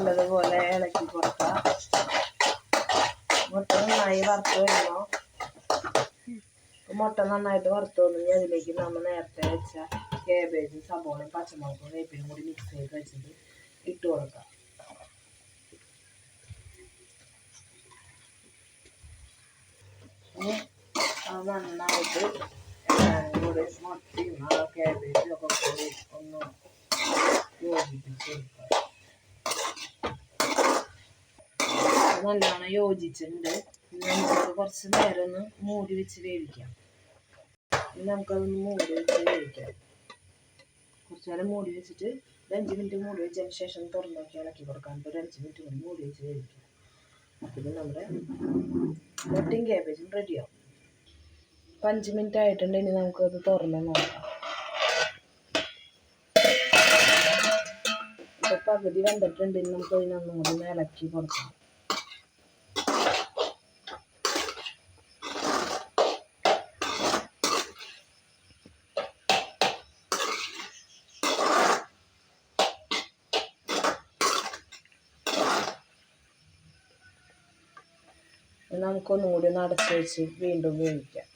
നല്ലതുപോലെ ഇളക്കി കൊടുക്കാം. മുട്ട നന്നായി വറുത്ത് വരുമ്പോൾ മുട്ട നന്നായിട്ട് വറുത്ത് വന്നെങ്കിൽ അതിലേക്ക് നമ്മൾ നേരത്തെ വെച്ച കേബേജ് സബോളയും പച്ചമുളകും വേപ്പിനും കൂടി മിക്സ് ചെയ്ത് വെച്ചിട്ട് ഇട്ട് കൊടുക്കാം. നന്നായിട്ട് കൂടി മുട്ടയും ആ കേബേജും ഒക്കെ ഒന്ന് യോജിപ്പിച്ച് കൊടുക്കുക നല്ലോണം യോജിച്ചിട്ടുണ്ട്. നമുക്കത് കുറച്ച് നേരം ഒന്ന് മൂടി വെച്ച് വേവിക്കാം. നമുക്കതൊന്ന് മൂടി വെച്ച് വേവിക്കാം. കുറച്ച് നേരം മൂടി വെച്ചിട്ട് ഒരു അഞ്ച് മിനിറ്റ് മൂടി വെച്ചതിന് ശേഷം തുറന്ന് നോക്കി ഇളക്കി കൊടുക്കാം. ഒരു അഞ്ച് മിനിറ്റ് കൂടി മൂടി വെച്ച് വേവിക്കാം. ഇത് നമ്മുടെ മുട്ടയും ക്യാബേജും റെഡിയാവും അപ്പം അഞ്ച് മിനിറ്റ് ആയിട്ടുണ്ട്. ഇനി നമുക്കത് തുറന്ന് നോക്കാം. ഇപ്പോൾ പകുതി വെന്തിട്ടുണ്ട്. ഇനി നമുക്ക് ഇതിനൊന്നും കൂടി ഇളക്കി കൊടുക്കാം. നമുക്കൊന്നും കൂടി ഒന്ന് അടച്ച് വെച്ച് വീണ്ടും വേവിക്കാം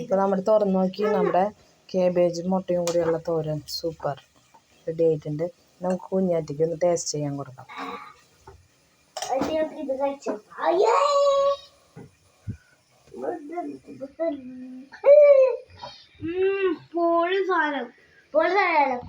ഇപ്പൊ നമ്മൾ തുറന്നു നോക്കി. നമ്മുടെ കേബേജും മുട്ടയും കൂടിയുള്ള തോരൻ. സൂപ്പർ റെഡി ആയിട്ടുണ്ട്. നമുക്ക് കുഞ്ഞാറ്റിക്ക് ഒന്ന് ടേസ്റ്റ് ചെയ്യാൻ കൊടുക്കാം. പോളി സാധനം. പോളി സാധനം.